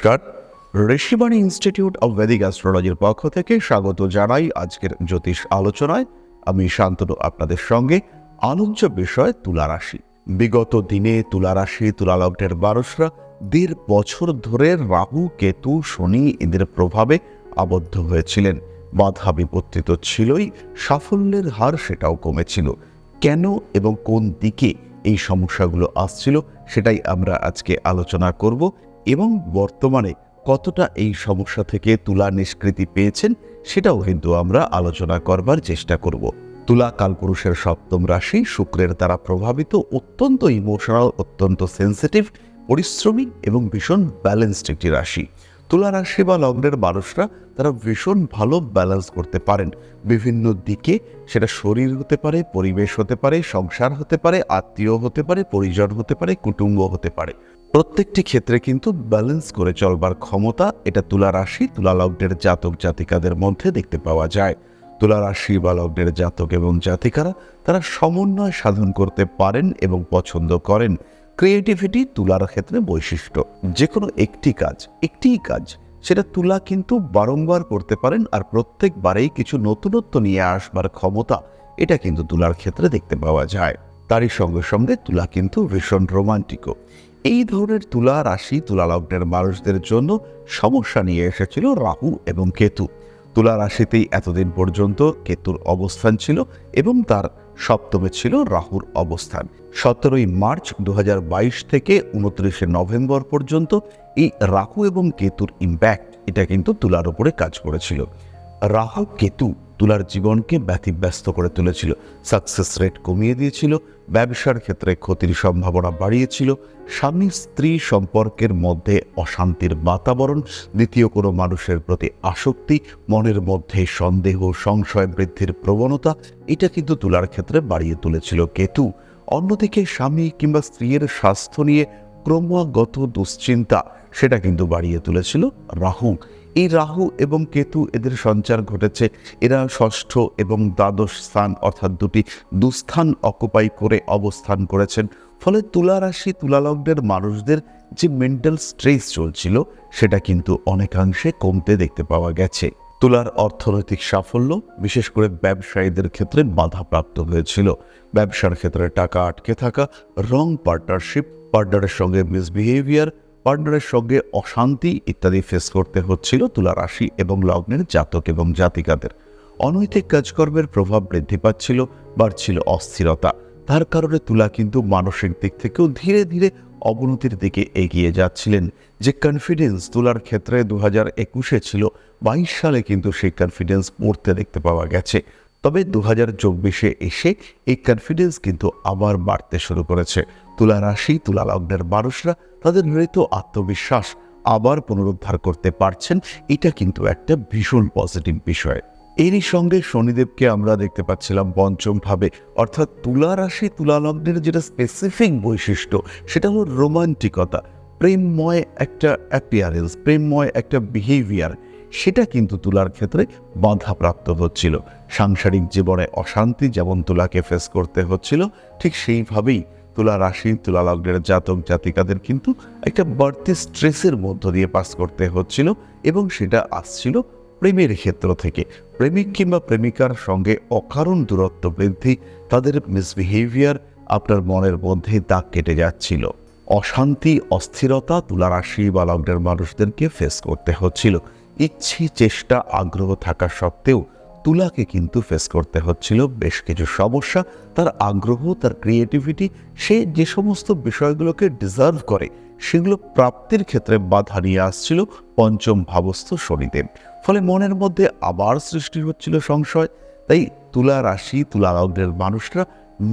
নমস্কার। Rishibani institute of Vedic অ্যাস্ট্রোলজির পক্ষ থেকে স্বাগত জানাই আজকের জ্যোতিষ আলোচনায়। আমি শান্তনু, আপনাদের সঙ্গে আলোচ্য বিষয় তুলা রাশি বিগত দিনে তুলা রাশি তুলা লগ্নের মানুষরা দেড় বছর ধরে রাহু, কেতু, শনি এদের প্রভাবে আবদ্ধ হয়েছিলেন। বাধা বিপত্তি তো ছিলই, সাফল্যের হার সেটাও কমেছিল। কেন এবং কোন দিকে এই সমস্যাগুলো আসছিল সেটাই আমরা আজকে আলোচনা করব। এবং বর্তমানে কতটা এই সমস্যা থেকে তুলা নিষ্কৃতি পেয়েছেন সেটাও কিন্তু আমরা আলোচনা করবার চেষ্টা করব। তুলা কালপুরুষের সপ্তম রাশি শুক্রের দ্বারা প্রভাবিত অত্যন্ত ইমোশনাল, অত্যন্ত সেন্সিটিভ, পরিশ্রমী এবং ভীষণ ব্যালেন্সড একটি রাশি। তুলা রাশি বা লগ্নের মানুষরা তারা ভীষণ ভালো ব্যালেন্স করতে পারেন। বিভিন্ন দিকে সেটা শরীর হতে পারে, পরিবেশ হতে পারে, সংসার হতে পারে, আত্মীয় হতে পারে, পরিজন হতে পারে, কুটুম্ব হতে পারে। প্রত্যেকটি ক্ষেত্রে কিন্তু ব্যালেন্স করে চলবার ক্ষমতা এটা তুলা রাশি, তুলা লগ্নের জাতক জাতিকাদের মধ্যে দেখতে পাওয়া যায়। তুলা রাশি বা লগ্নের জাতক এবং জাতিকারা তারা সমন্বয় সাধন করতে পারেন এবং পছন্দ করেন। ক্রিয়েটিভিটি তুলার ক্ষেত্রে বৈশিষ্ট্য। যে কোনো একটি কাজ, একটিই কাজ, সেটা তুলা কিন্তু বারংবার করতে পারেন আর প্রত্যেকবারেই কিছু নতুনত্ব নিয়ে আসবার ক্ষমতা এটা কিন্তু তুলার ক্ষেত্রে দেখতে পাওয়া যায়। তারই সঙ্গে সঙ্গে তুলা কিন্তু ভীষণ রোমান্টিকও এই ধরনের তুলা রাশি তুলা লগ্নের মানুষদের জন্য সমস্যা নিয়ে এসেছিল রাহু এবং কেতু। তুলা রাশিতেই এতদিন পর্যন্ত কেতুর অবস্থান ছিল এবং তার সপ্তমে ছিল রাহুর অবস্থান। সতেরোই মার্চ দু হাজার বাইশ থেকে উনত্রিশে নভেম্বর পর্যন্ত এই রাহু এবং কেতুর ইম্প্যাক্ট এটা কিন্তু তুলার উপরে কাজ করেছিল। রাহু, কেতু তুলার জীবনকে ব্যতিব্যস্ত করে তুলেছিল। সাকসেস রেট কমিয়ে দিয়েছিল, ব্যবসার ক্ষেত্রে ক্ষতির সম্ভাবনা বাড়িয়েছিল স্বামী স্ত্রী সম্পর্কের মধ্যে অশান্তির বাতাবরণ, দ্বিতীয় কোনো মানুষের প্রতি আসক্তি, মনের মধ্যে সন্দেহ, সংশয় বৃদ্ধির প্রবণতা, এটা কিন্তু তুলার ক্ষেত্রে বাড়িয়ে তুলেছিল কেতু। অন্যদিকে স্বামী কিংবা স্ত্রীর স্বাস্থ্য নিয়ে ক্রমাগত দুশ্চিন্তা, সেটা কিন্তু বাড়িয়ে তুলেছিল রাহু এই রাহু এবং কেতু এদের সঞ্চার ঘটেছে। এরা ষষ্ঠ এবং দ্বাদশ স্থান অর্থাৎ দুটি দুস্থান অকুপাই করে অবস্থান করেছেন। ফলে তুলা রাশি তুলালগ্নের মানুষদের যে মেন্টাল স্ট্রেস চলছিল, সেটা কিন্তু অনেকাংশে কমতে দেখতে পাওয়া গেছে। তুলার অর্থনৈতিক সাফল্য, বিশেষ করে ব্যবসায়ীদের ক্ষেত্রে বাধাপ্রাপ্ত হয়েছিল। ব্যবসার ক্ষেত্রে টাকা আটকে থাকা রং পার্টনারশিপ পার্টনারের সঙ্গে মিসবিহেভিয়ার পার্টনারের সঙ্গে অশান্তি ইত্যাদি ফেস করতে হচ্ছিল তুলা রাশি এবং লগ্নের জাতক এবং জাতিকাদের। অনৈতিক কাজকর্মের প্রভাব বৃদ্ধি পাচ্ছিল, বাড়ছিল অস্থিরতা। তার কারণে তুলা কিন্তু মানসিক দিক থেকেও ধীরে ধীরে অবনতির দিকে এগিয়ে যাচ্ছিলেন, যে কনফিডেন্স তুলার ক্ষেত্রে দু হাজার একুশে ছিল, বাইশ সালে কিন্তু সেই কনফিডেন্স পড়তে দেখতে পাওয়া গেছে। তবে দু হাজার চব্বিশে এসে এই কনফিডেন্স কিন্তু আবার বাড়তে শুরু করেছে। তুলা রাশি, তুলা লগ্নের মানুষরা তাদের মৃত আত্মবিশ্বাস আবার পুনরুদ্ধার করতে পারছেন। এটা কিন্তু একটা ভীষণ পজিটিভ বিষয়। এরই সঙ্গে শনিদেবকে আমরা দেখতে পাচ্ছিলাম পঞ্চম ভাবে অর্থাৎ তুলা রাশি, তুলা লগ্নের যেটা স্পেসিফিক বৈশিষ্ট্য, সেটা হলো রোমান্টিকতা প্রেমময় একটা অ্যাপিয়ারেন্স প্রেমময় একটা বিহেভিয়ার সেটা কিন্তু তুলার ক্ষেত্রে বাধাপ্রাপ্ত হচ্ছিল। সাংসারিক জীবনে অশান্তি যেমন তুলাকে ফেস করতে হচ্ছিল, ঠিক সেইভাবেই তুলা রাশি, তুলা লগ্নের জাতক জাতিকাদের কিন্তু একটা বাড়তি স্ট্রেসের মধ্য দিয়ে পাস করতে হচ্ছিল এবং সেটা আসছিল প্রেমের ক্ষেত্র থেকে। প্রেমিক কিংবা প্রেমিকার সঙ্গে অকারণ দূরত্ব বৃদ্ধি তাদের মিসবিহেভিয়ার আপনার মনের মধ্যে দাগ কেটে যাচ্ছিল। অশান্তি, অস্থিরতা তুলা রাশি বা লগ্নের মানুষদেরকে ফেস করতে হচ্ছিল। ইচ্ছে, চেষ্টা, আগ্রহ থাকা সত্ত্বেও তুলাকে কিন্তু ফেস করতে হচ্ছিল বেশ কিছু সমস্যা, তার আগ্রহ, তার ক্রিয়েটিভিটি সে যে সমস্ত বিষয়গুলোকে ডিজার্ভ করে, সেগুলো প্রাপ্তির ক্ষেত্রে বাধা নিয়ে আসছিল পঞ্চম ভাবস্থ শনিদেব। ফলে মনের মধ্যে আবার সৃষ্টি হচ্ছিল সংশয়, তাই তুলা রাশি, তুলা লগ্নের মানুষরা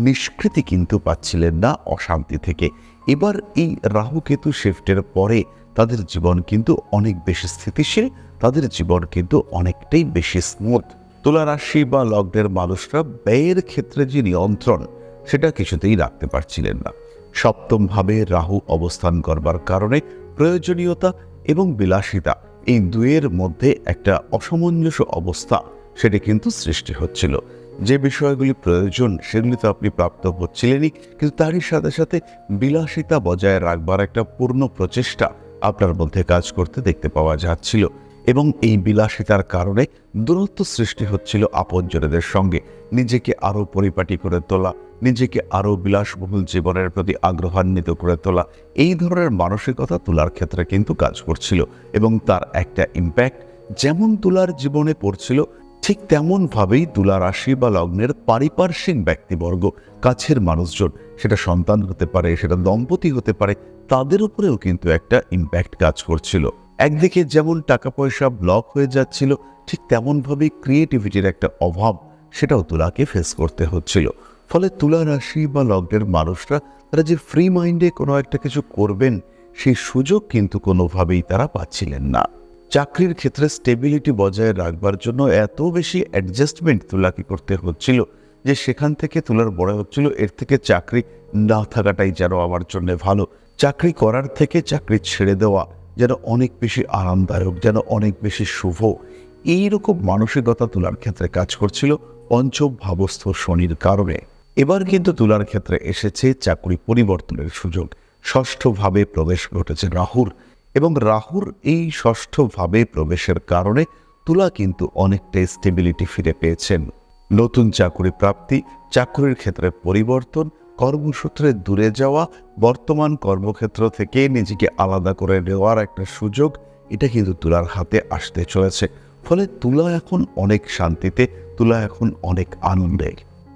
নিষ্কৃতি কিন্তু পাচ্ছিলেন না অশান্তি থেকে। এবার এই রাহু কেতু শিফটের পরে তাদের জীবন কিন্তু অনেক বেশি স্থিতিশীল, তাদের জীবন কিন্তু অনেকটাই বেশি স্মুথ তুলা রাশি বা লগ্নের মানুষরা ব্যয়ের ক্ষেত্রে যে নিয়ন্ত্রণ, সেটা কিছুতেই রাখতে পারছিলেন না। সপ্তমভাবে রাহু অবস্থান করবার কারণে প্রয়োজনীয়তা এবং বিলাসিতা এই দুয়ের মধ্যে একটা অসামঞ্জস্য অবস্থা সেটি কিন্তু সৃষ্টি হচ্ছিল। যে বিষয়গুলি প্রয়োজন, সেগুলি তো আপনি প্রাপ্ত হচ্ছিলেনই, কিন্তু তারই সাথে সাথে বিলাসিতা বজায় রাখবার একটা পূর্ণ প্রচেষ্টা আপনার মধ্যে কাজ করতে দেখতে পাওয়া যাচ্ছিল। এবং এই বিলাসিতার কারণে দূরত্ব সৃষ্টি হচ্ছিল আপনজনেদের সঙ্গে। নিজেকে আরও পরিপাটি করে তোলা, নিজেকে আরও বিলাসবহুল জীবনের প্রতি আগ্রহান্বিত করে তোলা, এই ধরনের মানসিকতা তুলার ক্ষেত্রে কিন্তু কাজ করছিল এবং তার একটা ইম্প্যাক্ট যেমন তুলার জীবনে পড়ছিল, ঠিক তেমনভাবেই তুলা রাশি বা লগ্নের পারিপার্শ্বিক ব্যক্তিবর্গ, কাছের মানুষজন, সেটা সন্তান হতে পারে, সেটা দম্পতি হতে পারে, তাদের উপরেও কিন্তু একটা ইম্প্যাক্ট কাজ করছিল। একদিকে যেমন টাকা পয়সা ব্লক হয়ে যাচ্ছিল, ঠিক তেমনভাবেই ক্রিয়েটিভিটির একটা অভাব সেটাও তুলাকে ফেস করতে হচ্ছিল। ফলে তুলা রাশি বা লগ্নের মানুষরা, তারা যে ফ্রি মাইন্ডে কোনো একটা কিছু করবেন, সেই সুযোগ কিন্তু কোনোভাবেই তারা পাচ্ছিলেন না। চাকরির ক্ষেত্রে স্টেবিলিটি বজায় রাখবার জন্য এত বেশি অ্যাডজাস্টমেন্ট তুলাকে করতে হচ্ছিল যে সেখান থেকে তুলার বড় হচ্ছিল, এর থেকে চাকরি না থাকাটাই যেন আমার জন্য ভালো। চাকরি করার থেকে চাকরি ছেড়ে দেওয়া যেন অনেক বেশি আরামদায়ক, যেন অনেক বেশি শুভ। এইরকম মানসিকতা তুলার ক্ষেত্রে কাজ করছিল পঞ্চম ভাবস্থ শনির কারণে। এবার কিন্তু তুলার ক্ষেত্রে এসেছে চাকরি পরিবর্তনের সুযোগ। ষষ্ঠভাবে প্রবেশ ঘটেছে রাহুর এবং রাহুর এই ষষ্ঠভাবে প্রবেশের কারণে তুলা কিন্তু অনেকটা স্টেবিলিটি ফিরে পেয়েছেন। নতুন চাকরি প্রাপ্তি, চাকরির ক্ষেত্রে পরিবর্তন কর্মসূত্রে দূরে যাওয়া বর্তমান কর্মক্ষেত্র থেকে নিজেকে আলাদা করে নেওয়ার একটা সুযোগ এটা কিন্তু তুলার হাতে আসতে চলেছে। ফলে তুলা এখন অনেক শান্তিতে, তুলা এখন অনেক আনন্দে।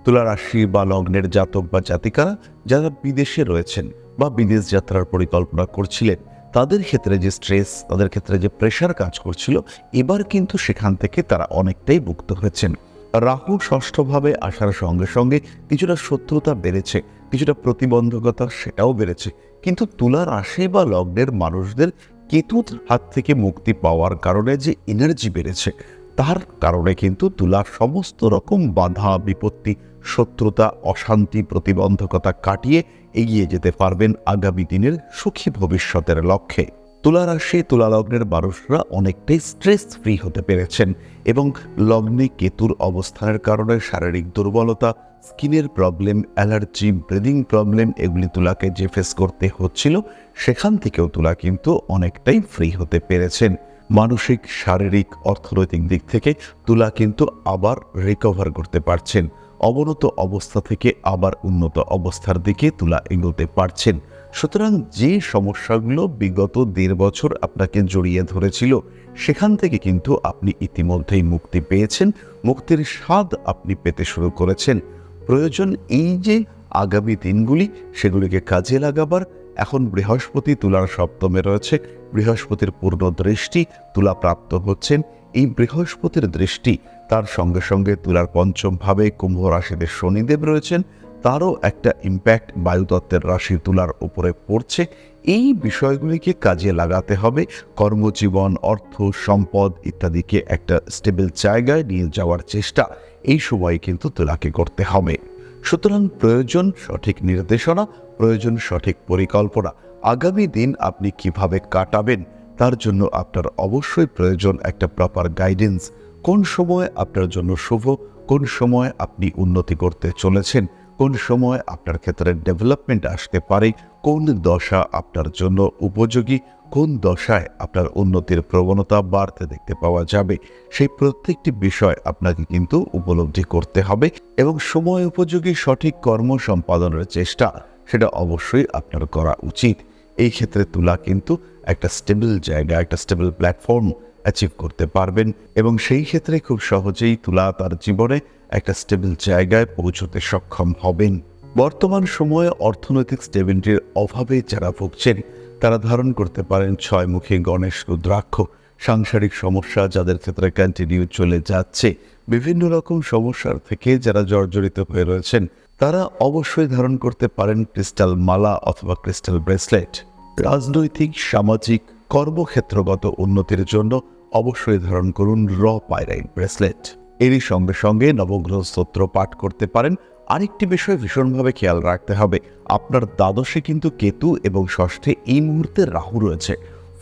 তুলা রাশি বা লগ্নের জাতক বা জাতিকারা যারা বিদেশে রয়েছেন বা বিদেশ যাত্রার পরিকল্পনা করছিলেন, তাদের ক্ষেত্রে যে স্ট্রেস তাদের ক্ষেত্রে যে প্রেশার কাজ করছিল, এবার কিন্তু সেখান থেকে তারা অনেকটাই মুক্ত হয়েছেন। রাহু ষষ্ঠভাবে আসার সঙ্গে সঙ্গে কিছুটা শত্রুতা বেড়েছে, কিছুটা প্রতিবন্ধকতা সেটাও বেড়েছে। কিন্তু তুলা রাশি বা লগ্নের মানুষদের কেতুর হাত থেকে মুক্তি পাওয়ার কারণে যে এনার্জি বেড়েছে, তার কারণে কিন্তু তুলা সমস্ত রকম বাধা, বিপত্তি, শত্রুতা, অশান্তি, প্রতিবন্ধকতা কাটিয়ে এগিয়ে যেতে পারবেন আগামী দিনের সুখী ভবিষ্যতের লক্ষ্যে। তুলা রাশি তুলা লগ্নের মানুষরা অনেকটাই স্ট্রেস ফ্রি হতে পেরেছেন এবং লগ্নে কেতুর অবস্থানের কারণে শারীরিক দুর্বলতা স্কিনের প্রবলেম অ্যালার্জি ব্রিদিং প্রবলেম এগুলি তুলাকে যে ফেস করতে হচ্ছিল, সেখান থেকেও তুলা কিন্তু অনেকটাই ফ্রি হতে পেরেছেন। মানসিক, শারীরিক, অর্থনৈতিক দিক থেকে তুলা কিন্তু আবার রিকভার করতে পারছেন। অবনত অবস্থা থেকে আবার উন্নত অবস্থার দিকে তুলা এগোতে পারছেন। সুতরাং যে সমস্যাগুলো বিগত দেড় বছর আপনাকে জড়িয়ে ধরেছিল, সেখান থেকে কিন্তু আপনি ইতিমধ্যেই মুক্তি পেয়েছেন, মুক্তির স্বাদ আপনি পেতে শুরু করেছেন। প্রয়োজন এই যে আগামী দিনগুলি, সেগুলিকে কাজে লাগাবার, এখন বৃহস্পতি তুলার সপ্তমে রয়েছে, বৃহস্পতির পূর্ণ দৃষ্টি তুলা প্রাপ্ত হচ্ছেন। এই বৃহস্পতির দৃষ্টি, তার সঙ্গে সঙ্গে তুলার পঞ্চম ভাবে কুম্ভ রাশিতে শনিদেব রয়েছেন তারও একটা ইম্প্যাক্ট বায়ুতত্ত্বের রাশি তুলার উপরে পড়ছে। এই বিষয়গুলিকে কাজে লাগাতে হবে। কর্মজীবন, অর্থ, সম্পদ ইত্যাদিকে একটা স্টেবল জায়গায় নিয়ে যাওয়ার চেষ্টা এই সময় কিন্তু তুলাকে করতে হবে। সুতরাং প্রয়োজন সঠিক নির্দেশনা, প্রয়োজন সঠিক পরিকল্পনা। আগামী দিন আপনি কীভাবে কাটাবেন, তার জন্য আপনার অবশ্যই প্রয়োজন একটা প্রপার গাইডেন্স কোন সময় আপনার জন্য শুভ, কোন সময় আপনি উন্নতি করতে চলেছেন কোন সময় আপনার ক্ষেত্রে ডেভেলপমেন্ট আসতে পারে, কোন দশা আপনার জন্য উপযোগী, কোন দশায় আপনার উন্নতির প্রবণতা বাড়তে দেখতে পাওয়া যাবে, সেই প্রত্যেকটি বিষয় আপনাকে কিন্তু উপলব্ধি করতে হবে এবং সময় উপযোগী সঠিক কর্ম সম্পাদনের চেষ্টা, সেটা অবশ্যই আপনার করা উচিত। এই ক্ষেত্রে তুলা কিন্তু একটা স্টেবল জায়গা, একটা স্টেবল প্ল্যাটফর্ম অ্যাচিভ করতে পারবেন এবং সেই ক্ষেত্রে খুব সহজেই তুলা তার জীবনে একটা স্টেবল জায়গায় পৌঁছতে সক্ষম হবেন। বর্তমান সময়ে অর্থনৈতিক স্টেবিলিটির অভাবে যারা ভুগছেন, তারা ধারণ করতে পারেন ছয়মুখী গণেশ রুদ্রাক্ষ। সাংসারিক সমস্যা যাদের ক্ষেত্রে কন্টিনিউ চলে যাচ্ছে, বিভিন্ন রকম সমস্যার থেকে যারা জর্জরিত হয়ে রয়েছেন, তারা অবশ্যই ধারণ করতে পারেন ক্রিস্টাল মালা অথবা ক্রিস্টাল ব্রেসলেট রাজনৈতিক, সামাজিক কর্মক্ষেত্রগত উন্নতির জন্য অবশ্যই ধারণ করুন র পাইরাইট ব্রেসলেট। এরই সঙ্গে সঙ্গে নবগ্রহ স্তোত্র পাঠ করতে পারেন। আরেকটি বিষয় ভীষণভাবে খেয়াল রাখতে হবে, আপনার দ্বাদশে কিন্তু কেতু এবং ষষ্ঠে এই মুহূর্তে রাহু রয়েছে।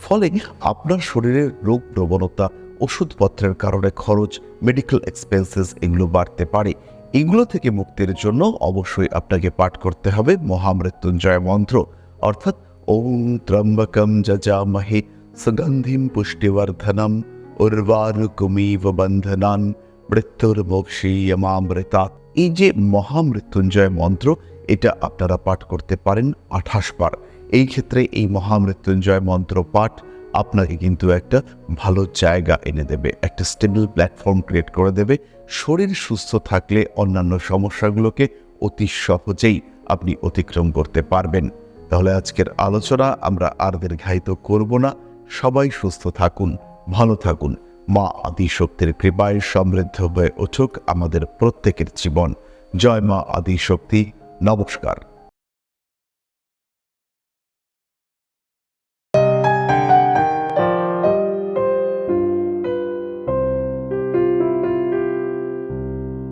ফলে আপনার শরীরের রোগ প্রবণতা, ওষুধপত্রের কারণে খরচ মেডিকেল এক্সপেন্সেস এগুলো বাড়তে পারে। এগুলো থেকে মুক্তির জন্য অবশ্যই আপনাকে পাঠ করতে হবে মহামৃত্যুঞ্জয় মন্ত্র। অর্থাৎ ওম ত্রম্বকম যজামহে সুগন্ধিম পুষ্টিবর্ধনম উর্বারুকুমিব বন্ধনান মৃত্যুর মোক্ষীয়মামৃতাৎ এই যে মহামৃত্যুঞ্জয় মন্ত্র, এটা আপনারা পাঠ করতে পারেন আঠাশ বার। এই ক্ষেত্রে এই মহামৃত্যুঞ্জয় মন্ত্র পাঠ আপনাকে কিন্তু একটা ভালো জায়গা এনে দেবে, একটা স্টেবল প্ল্যাটফর্ম ক্রিয়েট করে দেবে। শরীর সুস্থ থাকলে অন্যান্য সমস্যাগুলোকে অতি সহজেই আপনি অতিক্রম করতে পারবেন। তাহলে আজকের আলোচনা আমরা আর দীর্ঘায়িত করব না। সবাই সুস্থ থাকুন, ভালো থাকুন। মা আদিশক্তির কৃপায় সমৃদ্ধ হয়ে উঠুক আমাদের প্রত্যেকের জীবন। জয় মা আদিশক্তি। নমস্কার।